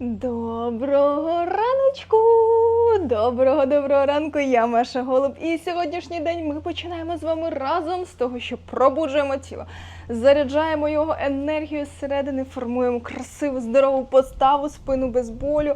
Доброго раночку! Доброго доброго ранку! Я Маша Голуб. І сьогоднішній день ми починаємо з вами разом з того, що пробуджуємо тіло, заряджаємо його енергією зсередини, формуємо красиву, здорову поставу, спину без болю.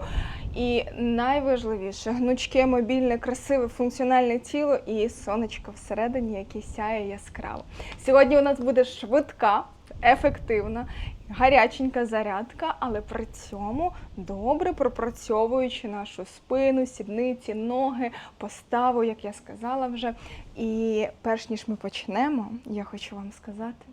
І найважливіше гнучке, мобільне, красиве, функціональне тіло і сонечко всередині, яке сяє яскраво. Сьогодні у нас буде швидка, ефективна, гаряченька зарядка, але при цьому добре пропрацьовуючи нашу спину, сідниці, ноги, поставу, як я сказала вже. І перш ніж ми почнемо, я хочу вам сказати.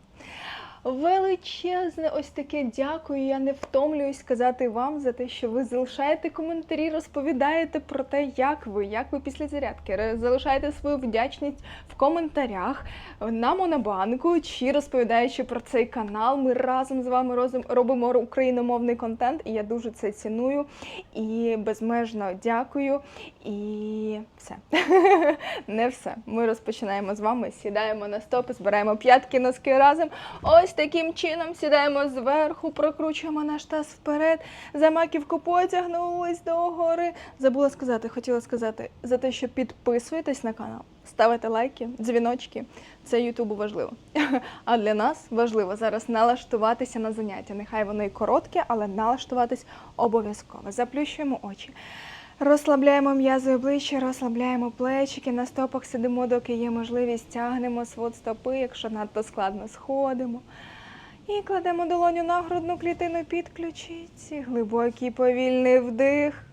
Величезне ось таке дякую. Я не втомлююсь сказати вам за те, що ви залишаєте коментарі, розповідаєте про те, як ви, як ви після зарядки, залишаєте свою вдячність в коментарях на Монобанку чи розповідаючи про цей канал. Ми разом з вами робимо україномовний контент, і я дуже це ціную і безмежно дякую. І все. Не все. Ми розпочинаємо з вами, сідаємо на стопи, збираємо п'ятки носки разом. Ось таким чином сідаємо зверху, прокручуємо наш таз вперед, за маківку потягнулись догори. Забула сказати, хотіла сказати за те, що підписуєтесь на канал, ставите лайки, дзвіночки. Це Ютубу важливо. А для нас важливо зараз налаштуватися на заняття. Нехай воно і коротке, але налаштуватись обов'язково. Заплющуємо очі. Розслабляємо м'язи обличчя, розслабляємо плечики, на стопах сидимо, доки є можливість, тягнемо свод стопи, якщо надто складно сходимо. І кладемо долоню на грудну клітину під ключиці. Глибокий повільний вдих.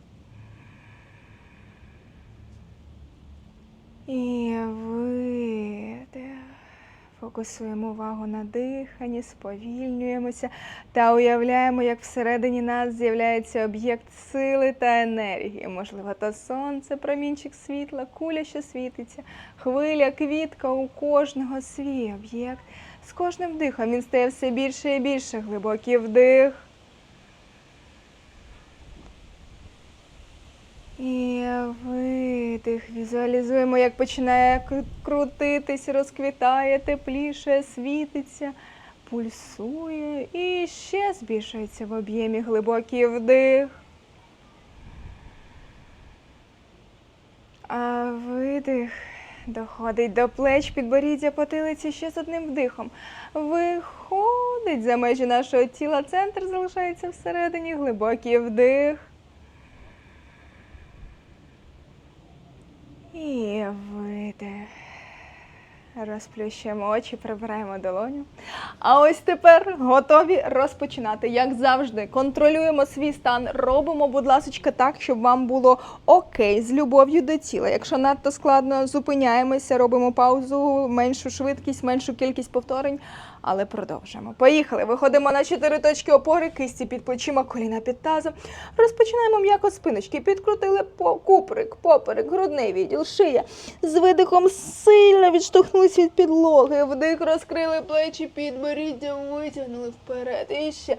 І. Фокусуємо увагу на диханні, сповільнюємося та уявляємо, як всередині нас з'являється об'єкт сили та енергії. Можливо, то сонце, промінчик світла, куля, що світиться, хвиля, квітка у кожного свій об'єкт. З кожним вдихом він стає все більше і більше. Глибокий вдих. І видих. Візуалізуємо, як починає крутитись, розквітає, тепліше, світиться, пульсує і ще збільшується в об'ємі глибокий вдих. А видих доходить до плеч, підборіддя потилиці ще з одним вдихом. Виходить за межі нашого тіла, центр залишається всередині, глибокий вдих. І видих. Розплющуємо очі, прибираємо долоню. А ось тепер готові розпочинати. Як завжди, контролюємо свій стан. Робимо, будь ласка, так, щоб вам було окей, з любов'ю до тіла. Якщо надто складно, зупиняємося, робимо паузу, меншу швидкість, меншу кількість повторень, але продовжуємо. Поїхали. Виходимо на чотири точки опори, кисті під плечима, коліна під тазом. Розпочинаємо м'яко спиночки. Підкрутили по куприк, поперек, грудний відділ, шия. З видихом сильно відштовхнулися від підлоги. Вдих розкрили плечі, підборіддя витягнули вперед. І ще.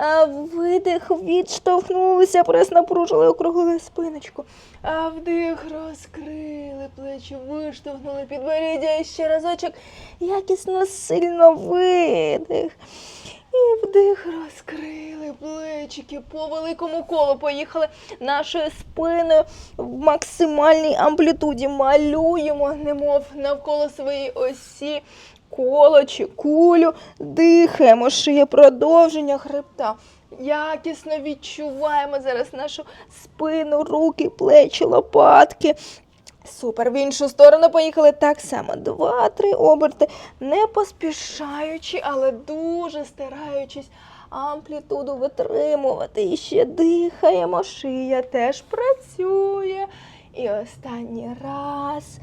А, Видих, відштовхнулися, прес напружили, округлили спиночку. А вдих, розкрили плечі, виштовхнули підборіддя. І ще разочок. Якісно сильно видих. І вдих розкрили плечики по великому колу. Поїхали нашою спиною в максимальній амплітуді. Малюємо, немов навколо своєї осі. Коло чи кулю, дихаємо, шиє продовження хребта. Якісно відчуваємо зараз нашу спину, руки, плечі, лопатки. Супер, в іншу сторону поїхали так само. Два-три оберти, не поспішаючи, але дуже стараючись амплітуду витримувати. І ще дихаємо, шия теж працює. І останній раз.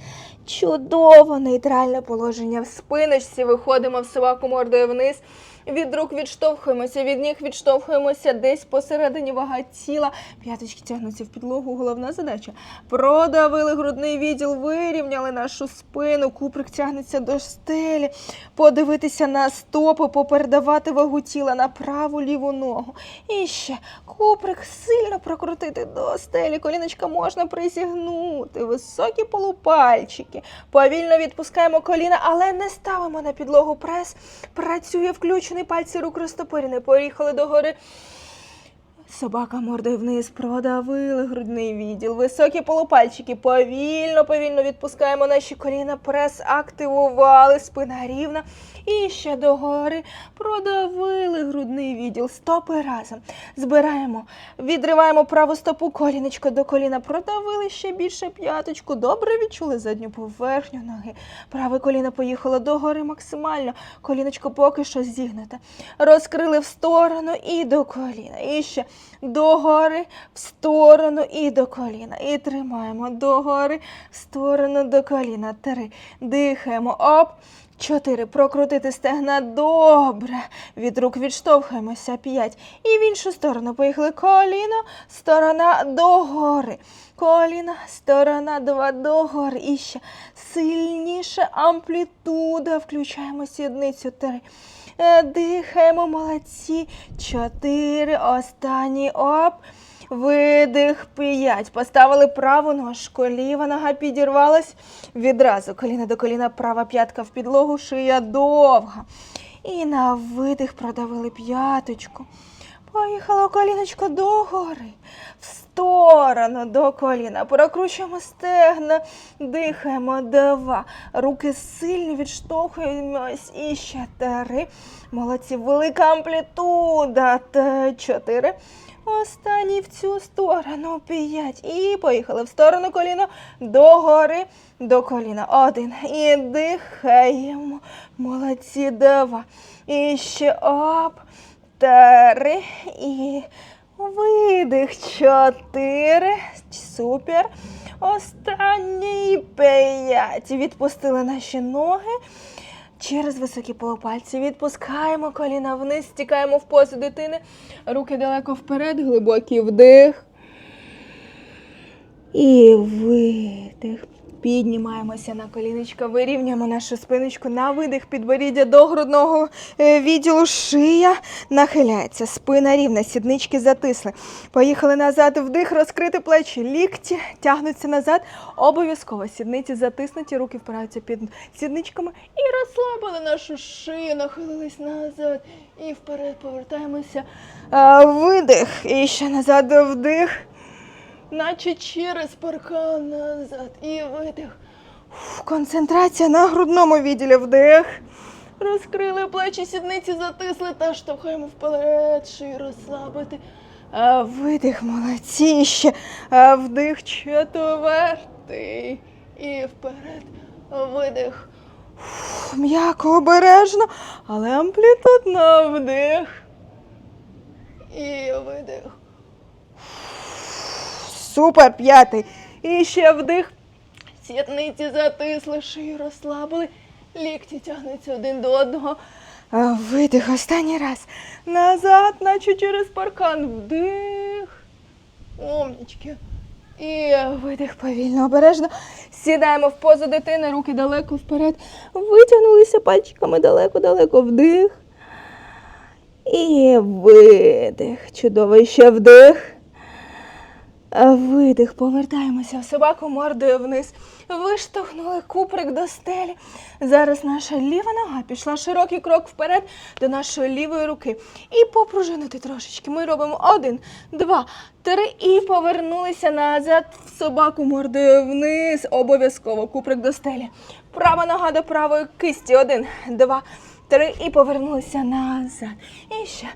Чудово, нейтральне положення в спиночці. Виходимо в собаку мордою вниз. Від рук відштовхуємося, від ніг відштовхуємося десь посередині вага тіла. П'яточки тягнуться в підлогу. Головна задача. Продавили грудний відділ, вирівняли нашу спину, куприк тягнеться до стелі. Подивитися на стопи, попередавати вагу тіла на праву ліву ногу. І ще куприк сильно прокрутити до стелі. Коліночка можна присягнути. Високі полупальчики. Повільно відпускаємо коліна, але не ставимо на підлогу прес. Працює включений пальці рук розтопорені, Поїхали догори. Собака мордою вниз продавили грудний відділ. Високі полупальчики. Повільно, повільно відпускаємо наші коліна. Прес активували. Спина рівна. І ще догори продавили грудний відділ. Стопи разом. Збираємо. Відриваємо праву стопу, коліночко до коліна. Продавили ще більше п'яточку. Добре відчули задню поверхню ноги. Праве коліно поїхало догори максимально. Коліночко поки що зігнуте. Розкрили в сторону і до коліна. І ще догори, в сторону і до коліна. І тримаємо догори, в сторону до коліна. Три. Дихаємо. Оп. Чотири. Прокрутити стегна. Добре. Від рук відштовхуємося. П'ять. І в іншу сторону. Поїхали. Коліно, сторона догори. Коліна, сторона, два догори. І ще сильніше амплітуда. Включаємо сідницю. Три. Е, Дихаємо, молодці. Чотири. Останній оп. Видих п'ять. Поставили праву ножку, ліва нога підірвалась. Відразу коліна до коліна, права п'ятка в підлогу, шия довга. І на видих продавили п'яточку. Поїхала коліночко догори, в сторону до коліна. Прокручуємо стегна, дихаємо два. Руки сильні, відштовхуємось. І ще три. Молодці, велика амплітуда. Чотири. Останній в цю сторону п'ять. І поїхали в сторону коліна догори до коліна. Один. І дихаємо. Молодці, два. І ще оп. Три. І видих. Чотири. Супер. Останній п'ять. Відпустили наші ноги. Через високі полупальці відпускаємо коліна вниз, стікаємо в позу дитини. Руки далеко вперед, глибокий вдих. І видих. Піднімаємося на коліночка, вирівнюємо нашу спиночку на видих, підборіддя до грудного е, відділу, шия нахиляється, спина рівна, сіднички затисли. Поїхали назад, вдих, розкрити плечі, лікті тягнуться назад. Обов'язково сідниці затиснуті, руки впираються під сідничками і розслабили нашу шию, нахилились назад. І вперед повертаємося. Видих. І ще назад вдих наче через паркан назад. І видих. Фу, концентрація на грудному відділі вдих. Розкрили плечі, сідниці затисли та штовхаємо вперед, шию розслабити. А, видих, молодці. Ще. Вдих, четвертий. І вперед. Видих. М'яко, обережно, але амплітудно вдих. І видих. Супер, п'ятий. І ще вдих. Сітниці затисли, шию розслабили. Лікті тягнуться один до одного. Видих останній раз. Назад, наче через паркан. Вдих. Умнічки. І видих повільно, обережно. Сідаємо в позу дитини, руки далеко вперед. Витягнулися пальчиками далеко-далеко. Вдих. І видих. Чудово. Ще вдих. Видих, повертаємося в собаку мордою вниз. Виштовхнули куприк до стелі. Зараз наша ліва нога пішла широкий крок вперед до нашої лівої руки. І попружинити трошечки. Ми робимо один, два, три і повернулися назад в собаку мордою вниз. Обов'язково куприк до стелі. Права нога до правої кисті. Один, два. Три і повернулися назад. І ще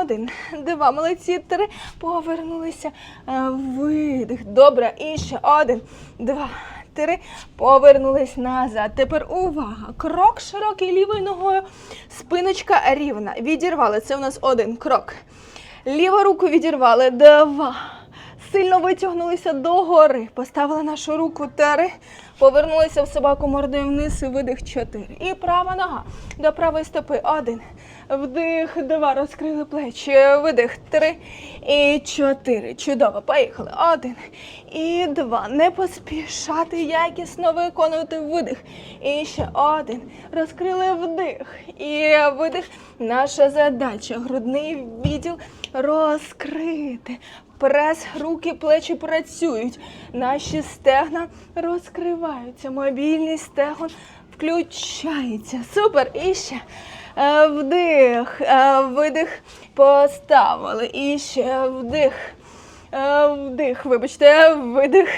один, два, молодці, три. Повернулися. Е, Видих. Добре. І ще один, два, три. Повернулись назад. Тепер увага. Крок широкий лівою ногою. Спиночка рівна. Відірвали. Це у нас один крок. Ліву руку відірвали. Два. Сильно витягнулися догори. Поставили нашу руку три. Повернулися в собаку мордою вниз і видих чотири. І права нога до правої стопи. Один. Вдих, два. Розкрили плечі. Видих. Три і чотири. Чудово. Поїхали. Один і два. Не поспішати якісно виконувати видих. І ще один. Розкрили вдих. І видих. Наша задача. Грудний відділ розкрити. Прес, руки, плечі працюють. Наші стегна розкриваються. Мобільність стегон включається. Супер. І ще Е, Вдих, е, видих, поставили. І ще вдих. Е, Вдих, вибачте, видих,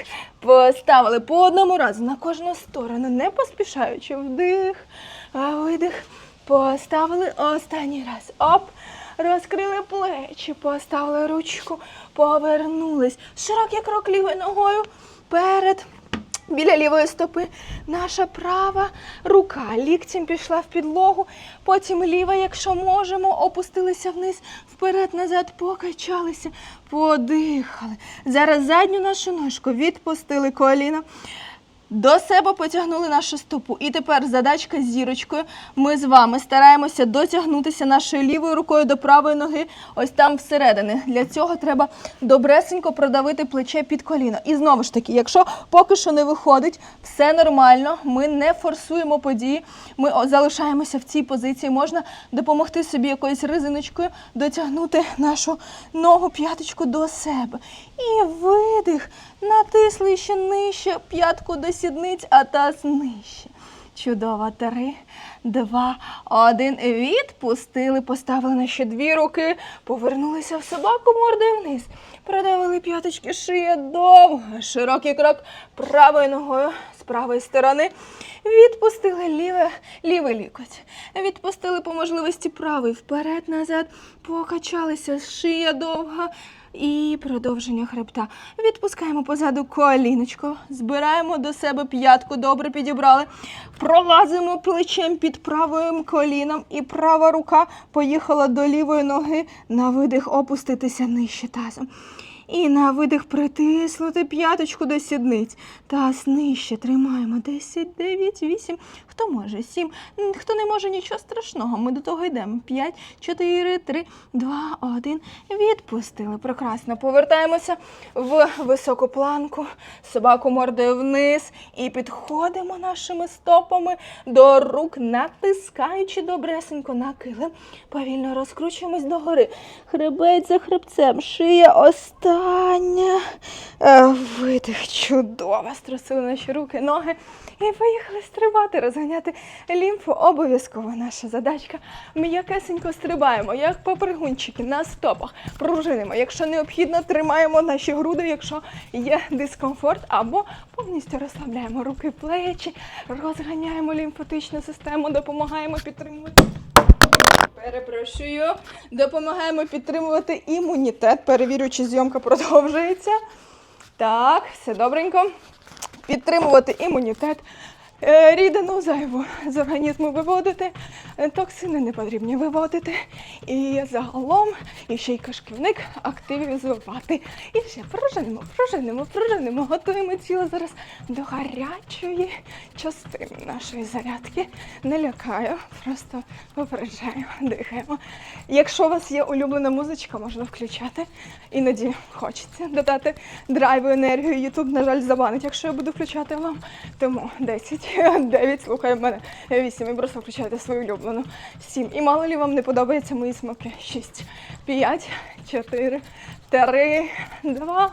поставили по одному разу на кожну сторону, не поспішаючи. Вдих, видих, поставили останній раз. Оп, розкрили плечі, поставили ручку, повернулись. Широкий крок лівою ногою перед. Біля лівої стопи наша права рука ліктем пішла в підлогу, потім ліва, якщо можемо, опустилися вниз, вперед, назад, покачалися, подихали. Зараз задню нашу ножку відпустили коліна. До себе потягнули нашу стопу. І тепер задачка з зірочкою. Ми з вами стараємося дотягнутися нашою лівою рукою до правої ноги, ось там всередини. Для цього треба добресенько продавити плече під коліно. І знову ж таки, якщо поки що не виходить, все нормально, ми не форсуємо події, ми залишаємося в цій позиції. Можна допомогти собі якоюсь резиночкою дотягнути нашу ногу, п'яточку до себе. І видих. Натисли ще нижче, п'ятку до сідниць, а таз нижче. Чудово. Три, два, один. Відпустили, поставили на ще дві руки, повернулися в собаку мордою вниз. Продавили п'яточки, шия довга, широкий крок правою ногою з правої сторони. Відпустили ліве, лівий лікоть. Відпустили по можливості правий вперед, назад, покачалися, шия довга. І продовження хребта. Відпускаємо позаду коліночко, збираємо до себе п'ятку, добре підібрали. Пролазимо плечем під правим коліном, і права рука поїхала до лівої ноги на видих опуститися нижче тазом. І на видих притиснути п'яточку до сідниць. Таз нижче тримаємо. 10, 9, 8. Хто може? 7. Хто не може, нічого страшного. Ми до того йдемо. 5, 4, 3, 2, 1. Відпустили. Прекрасно. Повертаємося в високу планку. Собаку мордою вниз. І підходимо нашими стопами до рук, натискаючи добресенько на килим. Повільно розкручуємось догори. Хребець за хребцем. Шия остання. Е, Видих. Чудово. Струсили наші руки, ноги. І поїхали стрибати, розганяти лімфу. Обов'язково наша задачка. М'якесенько стрибаємо, як попригунчики на стопах. Пружинимо. Якщо необхідно, тримаємо наші груди, якщо є дискомфорт, або повністю розслабляємо руки, плечі, розганяємо лімфатичну систему, допомагаємо підтримувати. Перепрошую, допомагаємо підтримувати імунітет. Перевірю, чи зйомка продовжується. Так, все добренько. Підтримувати імунітет. Е, Рідину зайву з організму виводити, е, токсини не потрібні виводити. І загалом і ще й кишківник активізувати. І ще пружинимо, пружинимо, пружинимо. Готуємо тіло зараз до гарячої частини нашої зарядки. Не лякаю, просто попереджаю, дихаємо. Якщо у вас є улюблена музичка, можна включати. Іноді хочеться додати драйву, енергію. Ютуб, на жаль, забанить, якщо я буду включати вам. Тому 10, 9, слухає мене, 8, і просто включаєте свою улюблену. 7. І мало лі вам не подобаються мої смаки. 6, 5, 4, 3, 2,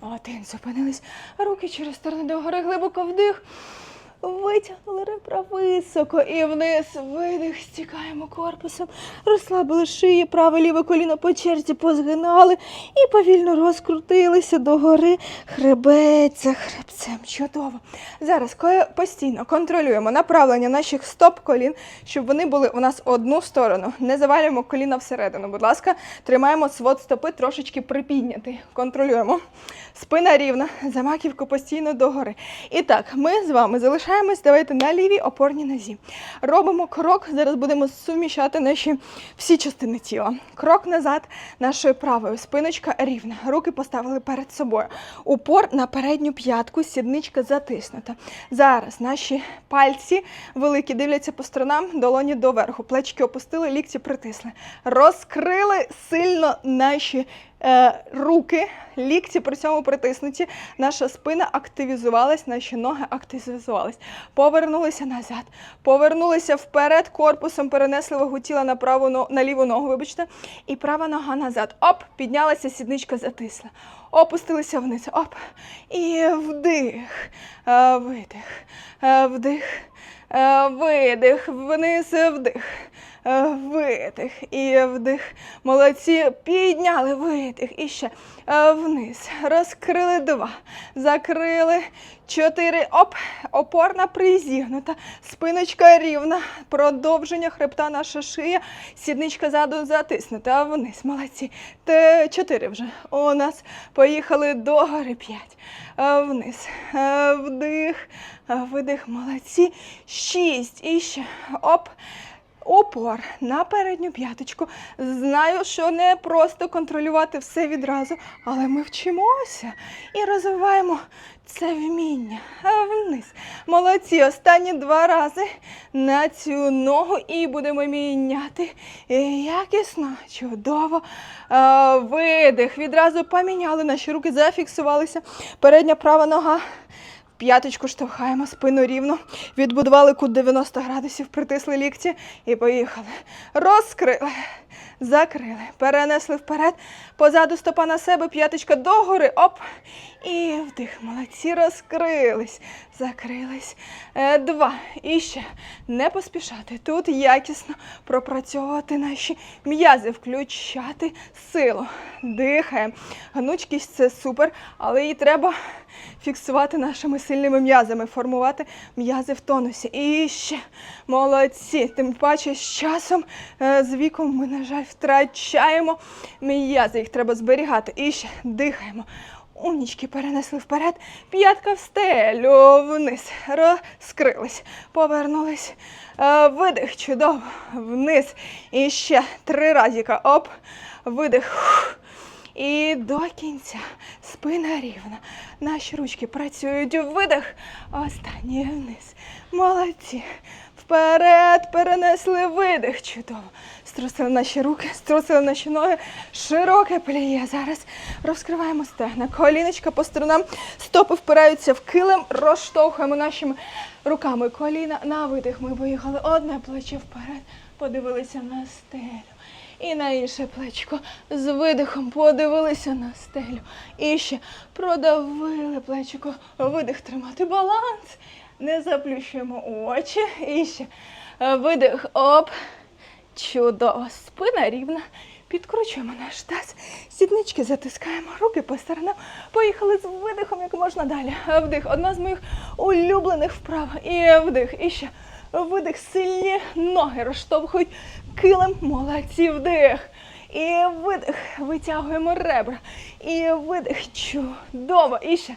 1. Зупинились. Руки через сторони догори, глибоко вдих. Витягнули ребра високо і вниз. Видих, стікаємо корпусом, розслабили шиї, праве ліве коліно по черзі позгинали і повільно розкрутилися догори. Хребець за хребцем. Чудово. Зараз постійно контролюємо направлення наших стоп колін, щоб вони були у нас одну сторону. Не завалюємо коліна всередину. Будь ласка, тримаємо свод стопи трошечки припіднятий. Контролюємо. Спина рівна, за маківку постійно догори. І так, ми з вами залишаємось. Давайте на лівій опорній нозі. Робимо крок. Зараз будемо суміщати наші всі частини тіла. Крок назад нашою правою. Спиночка рівна. Руки поставили перед собою. Упор на передню п'ятку, сідничка затиснута. Зараз наші пальці великі дивляться по сторонам, долоні доверху. Плечки опустили, лікті притисли. Розкрили сильно наші руки, лікті при цьому притиснуті. Наша спина активізувалась, наші ноги активізувались. Повернулися назад, повернулися вперед, корпусом перенесли вагу тіла на праву на ліву ногу, вибачте, і права нога назад. Оп, піднялася, сідничка затисла. Опустилися вниз. Оп. І вдих, е, видих, е, вдих. Е, Видих, вниз, вдих. Е, Видих і вдих. Молодці. Підняли видих. І ще Е, вниз. Розкрили два. Закрили. Чотири. Оп. Опорна призігнута. Спиночка рівна. Продовження хребта наша шия. Сідничка ззаду затиснута. Вниз. Молодці. Те, чотири вже. У нас поїхали догори. П'ять. Е, Вниз. Вдих. Видих. Молодці. Шість. І ще. Оп. Опор на передню п'яточку. Знаю, що не просто контролювати все відразу, але ми вчимося і розвиваємо це вміння. Вниз. Молодці. Останні два рази на цю ногу і будемо міняти. І Якісно, чудово. Е, Видих. Відразу поміняли наші руки, зафіксувалися. Передня права нога. П'яточку штовхаємо, спину рівно. Відбудували кут 90 градусів, притисли лікті і поїхали. Розкрили, закрили, перенесли вперед, позаду стопа на себе, п'яточка догори, оп. І вдих. Молодці, розкрились, закрились. Е, два. І ще не поспішати. Тут якісно пропрацьовувати наші м'язи, включати силу. Дихаємо. Гнучкість це супер, але її треба фіксувати нашими сильними м'язами, формувати м'язи в тонусі. І ще молодці. Тим паче з часом, е, з віком ми, на жаль, втрачаємо м'язи. Їх треба зберігати. І ще дихаємо. Умнічки перенесли вперед, п'ятка в стелю вниз. Розкрились, повернулись. Е, Видих, чудово, вниз. І ще три разіка. Оп, видих. І до кінця спина рівна. Наші ручки працюють. Видих. Останній вниз. Молодці. Вперед перенесли видих. Чудово. Струсили наші руки, струсили наші ноги. Широке пліє. Зараз розкриваємо стегна. Коліночка по сторонам. Стопи впираються в килим. Розштовхуємо нашими руками коліна. На видих ми поїхали. Одне плече вперед. Подивилися на стелю. І на інше плечко з видихом подивилися на стелю. І ще продавили плечико. Видих тримати баланс. Не заплющуємо очі. І ще видих. Оп. Чудово. Спина рівна. Підкручуємо наш таз. Сіднички затискаємо, руки по сторонам. Поїхали з видихом як можна далі. Вдих. Одна з моїх улюблених вправ. І вдих. І ще видих. Сильні ноги розштовхують килим. Молодці. Вдих. І видих. Витягуємо ребра. І видих. Чудово. І ще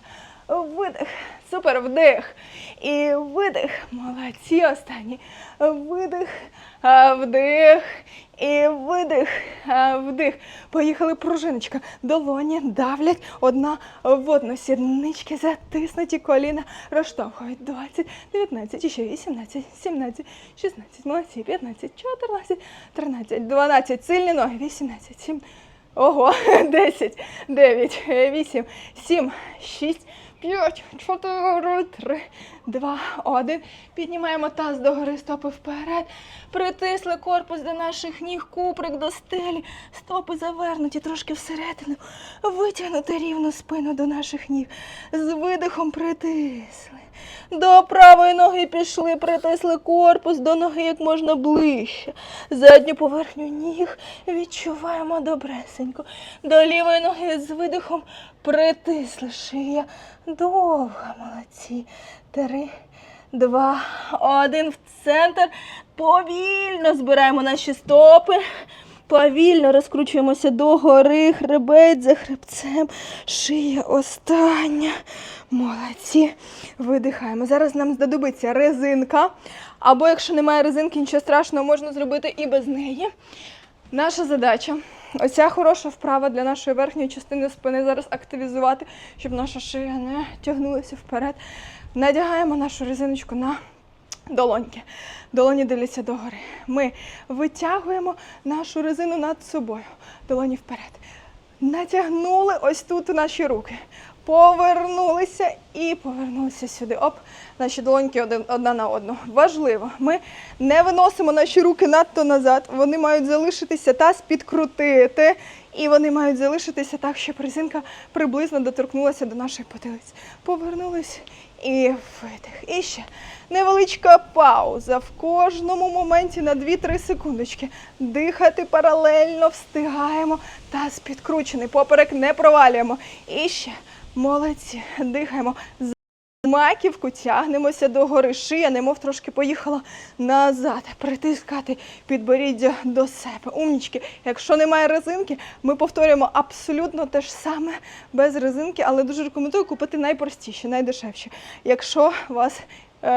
видих. Супер. Вдих. І видих. Молодці. Останній. Видих. Вдих. І видих. Вдих. Поїхали пружиночка. Долоні давлять одна в одну. Сіднички затиснуті, коліна розштовхують. 20, 19, ще 18, 17, 16, молодці, 15, 14, 13, 12. Сильні ноги. 18, 7. Ого, 10, 9, 8, 7, 6, 5, 4, 3, 2, 1. Піднімаємо таз догори, стопи вперед. Притисли корпус до наших ніг, куприк до стелі. Стопи завернуті трошки всередину. Витягнути рівно спину до наших ніг. З видихом притисли. До правої ноги пішли, притисли корпус до ноги як можна ближче. Задню поверхню ніг відчуваємо добресенько. До лівої ноги з видихом притисли шия. Довга, молодці. Три, два, один в центр. Повільно збираємо наші стопи. Повільно розкручуємося догори, хребець за хребцем, шия остання. Молодці. Видихаємо. Зараз нам знадобиться резинка. Або якщо немає резинки, нічого страшного, можна зробити і без неї. Наша задача. Оця хороша вправа для нашої верхньої частини спини зараз активізувати, щоб наша шия не тягнулася вперед. Надягаємо нашу резиночку на долоньки. Долоні дивляться догори. Ми витягуємо нашу резину над собою. Долоні вперед. Натягнули ось тут наші руки. повернулися і повернулися сюди. Оп, наші долоньки одна на одну. Важливо, ми не виносимо наші руки надто назад. Вони мають залишитися таз підкрутити. І вони мають залишитися так, щоб резинка приблизно доторкнулася до нашої потилиці. Повернулись і видих. І ще невеличка пауза в кожному моменті на 2-3 секундочки. Дихати паралельно встигаємо. Таз підкручений, поперек не провалюємо. І ще молодці. Дихаємо. Маківку тягнемося до гори, шия, немов трошки поїхала назад. Притискати підборіддя до себе. Умнічки. Якщо немає резинки, ми повторюємо абсолютно те ж саме без резинки, але дуже рекомендую купити найпростіші, найдешевші. Якщо вас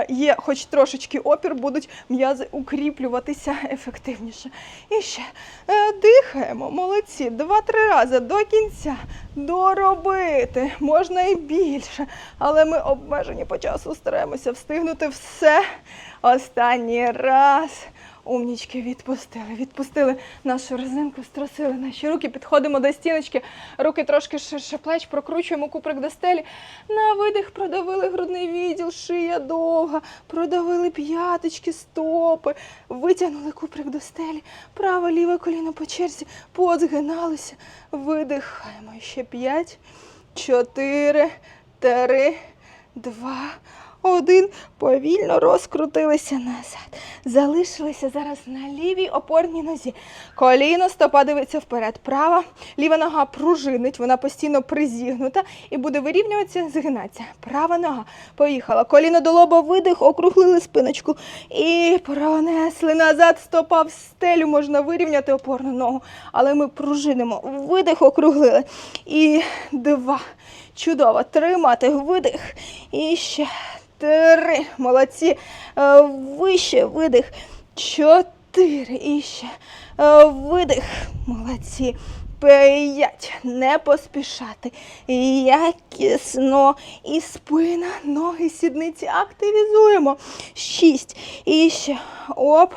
є хоч трошечки опір, будуть м'язи укріплюватися ефективніше. І ще е, дихаємо, молодці, два-три рази до кінця. Доробити можна і більше, але ми обмежені по часу стараємося встигнути все. Останній раз. Умнічки відпустили. Відпустили нашу резинку, струсили наші руки, підходимо до стіночки, руки трошки ширше плеч, прокручуємо куприк до стелі. На видих продавили грудний відділ, шия довга, продавили п'яточки, стопи, витягнули куприк до стелі, праве ліве коліно по черзі, позгиналися, видихаємо. Ще п'ять, чотири, три, два. Один повільно розкрутилися назад. Залишилися зараз на лівій опорній нозі. Коліно, стопа дивиться вперед. Права, ліва нога пружинить, вона постійно призігнута і буде вирівнюватися, згинатися. Права нога поїхала. Коліно до лоба, видих, округлили спиночку і пронесли назад. Стопа в стелю можна вирівняти опорну ногу, але ми пружинимо. Видих, округлили. І два. Чудово. Тримати видих. І ще три. Молодці. Е, Вище видих. Чотири. І ще. Е, Видих. Молодці. П'ять. Не поспішати. Якісно. І спина, ноги, сідниці активізуємо. Шість. І ще. Оп.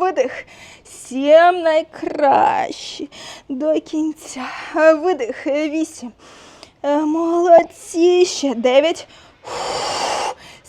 Видих. Сім найкращі. До кінця. Видих. Вісім. Е, Молодці. Ще дев'ять.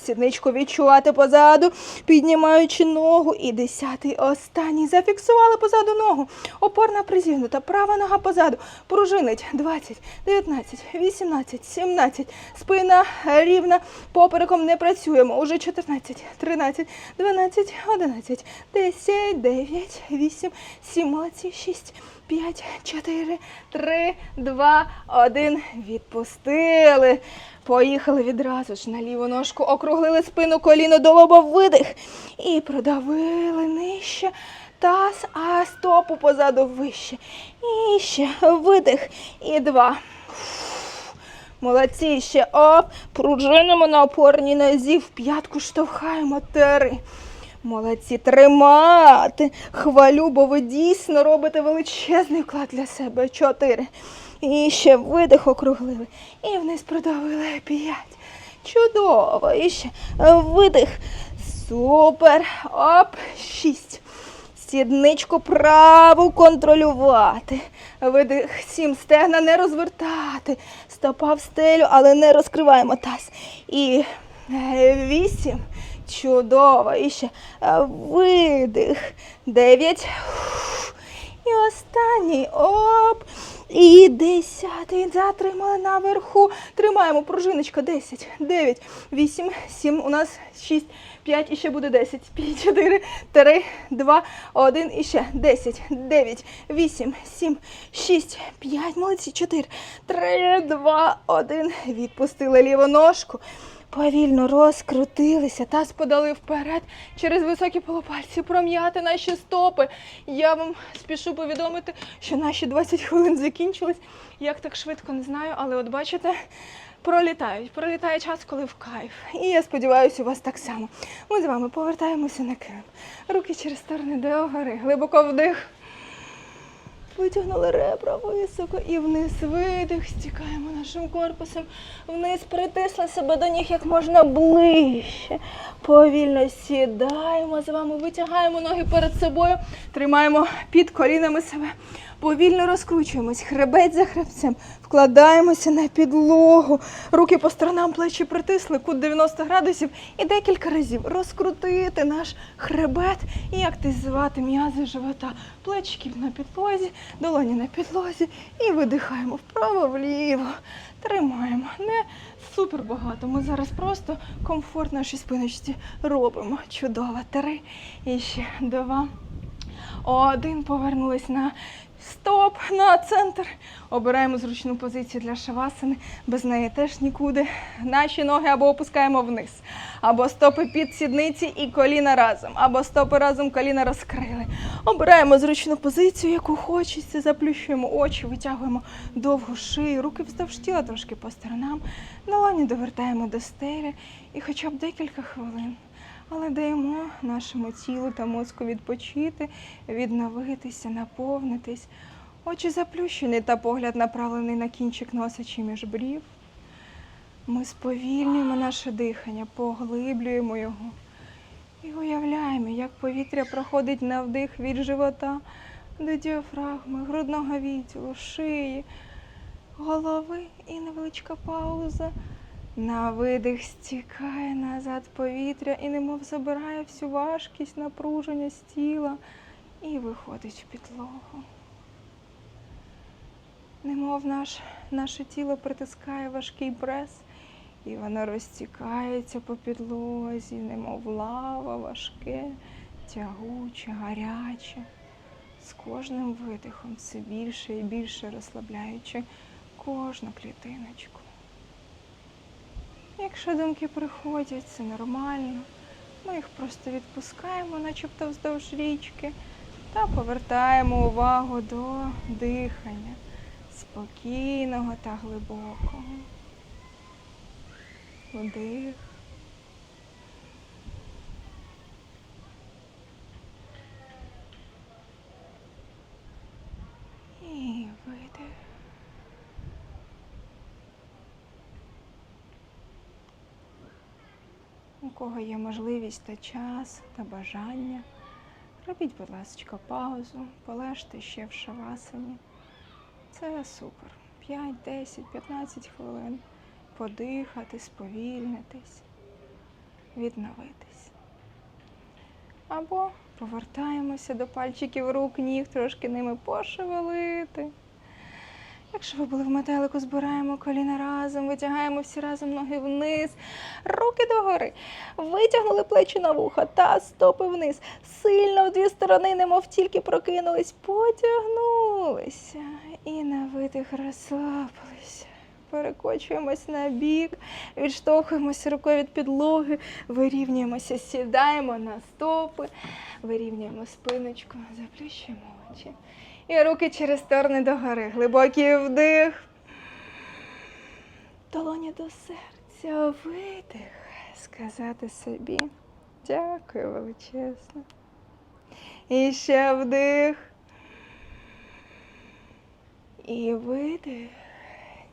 Сідничку відчувати позаду, піднімаючи ногу. І десятий останній. Зафіксували позаду ногу. Опорна призігнута. Права нога позаду. Пружинить. 20, 19, 18, 17. Спина рівна. Попереком не працюємо. Уже 14, 13, 12, 11, 10, 9, 8, 7. Молодці. 6, 5, 4, 3, 2, 1. Відпустили. Поїхали відразу ж на ліву ножку, округлили спину, коліно до лоба, видих. І продавили нижче таз, а стопу позаду вище. І ще видих. І два. Молодці, ще оп. Пружинимо на опорній нозі, в п'ятку штовхаємо. Три. Молодці, тримати. Хвалю, бо ви дійсно робите величезний вклад для себе. Чотири. І ще видих округлили. І вниз продавили. П'ять. Чудово. І ще видих. Супер. Оп. Шість. Сідничку праву контролювати. Видих. Сім. Стегна не розвертати. Стопа в стелю, але не розкриваємо таз. І е, вісім. Чудово. І ще е, видих. Дев'ять. І останній. Оп. І десятий. Затримали наверху. Тримаємо. Пружиночка. Десять, дев'ять, вісім, сім. У нас шість, п'ять. І ще буде десять. П'ять, чотири, три, два, один. І ще десять, дев'ять, вісім, сім, шість, п'ять. Молодці. Чотири, три, два, один. Відпустили ліву ножку. Повільно розкрутилися, таз подали вперед через високі полопальці, пром'яти наші стопи. Я вам спішу повідомити, що наші 20 хвилин закінчились. Як так швидко не знаю, але от бачите, пролітають. Пролітає час, коли в кайф. І я сподіваюся, у вас так само. Ми з вами повертаємося на килим. Руки через сторони до гори. Глибоко вдих. Витягнули ребра високо і вниз видих, стікаємо нашим корпусом. Вниз притисли себе до них як можна ближче. Повільно сідаємо з вами, витягаємо ноги перед собою, тримаємо під колінами себе. Повільно розкручуємось, хребець за хребцем, вкладаємося на підлогу, руки по сторонам, плечі притисли, кут 90 градусів і декілька разів розкрутити наш хребет і активізувати м'язи живота. Плечики на підлозі, долоні на підлозі і видихаємо вправо, вліво. Тримаємо. Не супер багато. Ми зараз просто комфорт нашій спиночці робимо. Чудово. Три. І ще два. Один. Повернулись на стоп, на центр. Обираємо зручну позицію для шавасани. Без неї теж нікуди. Наші ноги або опускаємо вниз, або стопи під сідниці і коліна разом, або стопи разом, коліна розкрили. Обираємо зручну позицію, яку хочеться. Заплющуємо очі, витягуємо довгу шию, руки вздовж тіла трошки по сторонам. Долоні довертаємо до стелі і хоча б декілька хвилин. Але даємо нашому тілу та мозку відпочити, відновитися, наповнитись. Очі заплющені та погляд направлений на кінчик носа чи між брів. Ми сповільнюємо наше дихання, поглиблюємо його і уявляємо, як повітря проходить на вдих від живота до діафрагми, грудного відділу, шиї, голови і невеличка пауза. На видих стікає назад повітря і немов забирає всю важкість, напруження з тіла і виходить в підлогу. Немов наш, наше тіло притискає важкий прес, і воно розтікається по підлозі, немов лава, важке, тягуче, гаряче. З кожним видихом все більше і більше розслабляючи кожну клітиночку. Якщо думки приходять, це нормально. Ми їх просто відпускаємо, начебто вздовж річки, та повертаємо увагу до дихання спокійного та глибокого. Вдих. І видих. У кого є можливість та час та бажання, робіть, будь ласка, паузу, полежте ще в шавасані. Це супер. 5, 10, 15 хвилин. Подихати, сповільнитись, відновитись. Або повертаємося до пальчиків рук, ніг, трошки ними пошевелити. Якщо ви були в метелику, збираємо коліна разом, витягаємо всі разом ноги вниз, руки догори. Витягнули плечі на вуха та стопи вниз. Сильно в дві сторони, немов тільки прокинулись, потягнулися. І на видих розслабилися. Перекочуємось на бік, відштовхуємося рукою від підлоги, вирівнюємося, сідаємо на стопи, вирівнюємо спиночку, заплющуємо очі. І руки через сторони догори. Глибокий вдих. Долоня до серця, видих. Сказати собі. Дякую величезно. І ще вдих. І видих.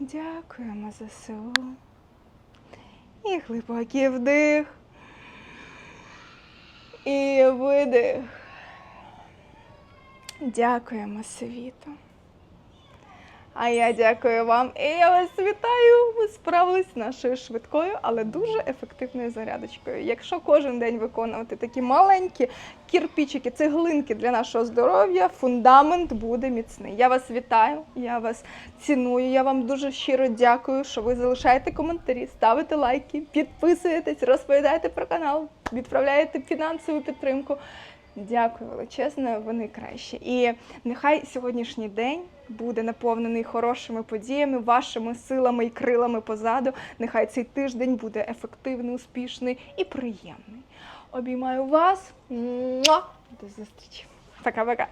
Дякуємо за ЗСУ. І глибокий вдих. І видих. Дякуємо світу. А я дякую вам і я вас вітаю. Ви справились з нашою швидкою, але дуже ефективною зарядочкою. Якщо кожен день виконувати такі маленькі кірпічики, цеглинки для нашого здоров'я, фундамент буде міцний. Я вас вітаю, я вас ціную. Я вам дуже щиро дякую, що ви залишаєте коментарі, ставите лайки, підписуєтесь, розповідаєте про канал, відправляєте фінансову підтримку. Дякую величезне, вони краще. І нехай сьогоднішній день буде наповнений хорошими подіями, вашими силами і крилами позаду. Нехай цей тиждень буде ефективний, успішний і приємний. Обіймаю вас. До зустрічі. Пока-пока.